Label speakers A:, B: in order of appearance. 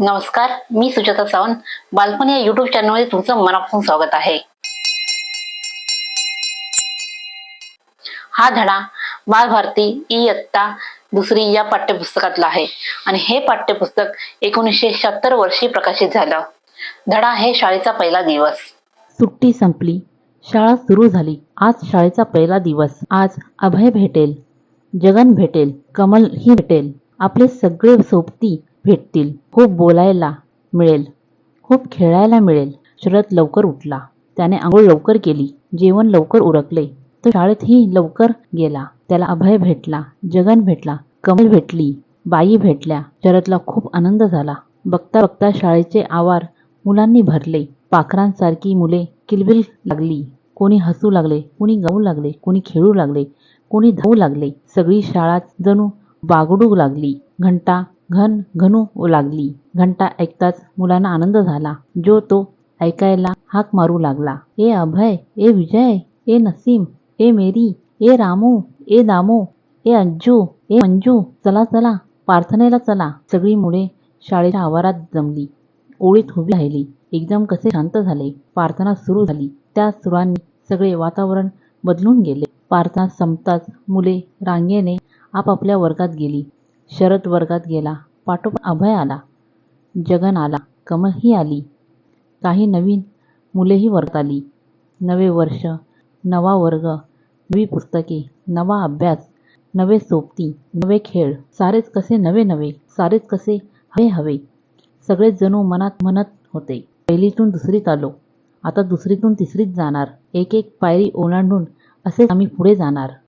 A: नमस्कार मी सुजाता सावंत. बालपण या युट्यूब चॅनलमध्ये तुमचं मनापासून स्वागत आहे. हा धडा बालभारती इयत्ता दुसरी या पाठ्यपुस्तकातला आहे. आणि हे पाठ्यपुस्तक एकोणीसशे शहात्तर वर्षी प्रकाशित झालं. धडा हे शाळेचा पहिला दिवस.
B: सुट्टी संपली. शाळा सुरू झाली. आज शाळेचा पहिला दिवस. आज अभय भेटेल जगन भेटेल कमल ही भेटेल. आपले सगळे सोबती भेटतील. खूप बोलायला मिळेल. खूप खेळायला मिळेल. शरद लवकर उठला. त्याने आंघोळ लवकर केली. जेवण लवकर उरकले. तो शाळेतही लवकर गेला. त्याला अभय भेटला. जगन भेटला. कमल भेटली. बाई भेटल्या. शरदला खूप आनंद झाला. बघता बघता शाळेचे आवार मुलांनी भरले. पाखरांसारखी मुले किलबिल लागली. कोणी हसू लागले. कोणी गाऊ लागले. कोणी खेळू लागले. कोणी धावू लागले. सगळी शाळा जणू बागडू लागली. घंटा घन घनू लागली. घंटा ऐकताच मुलांना आनंद झाला. जो तो ऐकायला हाक मारू लागला. ए अभय ए विजय ए नसीम ए मेरी ए रामू ए दामू ए अज्जू, ए मंजू चला चला प्रार्थनेला चला. सगळी मुले शाळेच्या आवारात जमली. ओळीत उभी राहिली. एकदम कसे शांत झाले? प्रार्थना सुरू झाली. त्या सुरांनी सगळे वातावरण बदलून गेले. प्रार्थना संपताच मुले रांगेने आपापल्या वर्गात गेली. शरद वर्गात गेला. पाठोपाठ अभय आला. जगन आला. कमलही आली. काही नवीन मुलेही वर्गात आली. नवे वर्ष नवा वर्ग नवी पुस्तके नवा अभ्यास नवे सोबती नवे खेळ. सारेच कसे नवे नवे सारेच कसे हवे हवे. सगळेच जणू मनात म्हणत होते. पहिलीतून दुसरीत आलो. आता दुसरीतून तिसरीत जाणार. एक एक पायरी ओलांडून असेच आम्ही पुढे जाणार.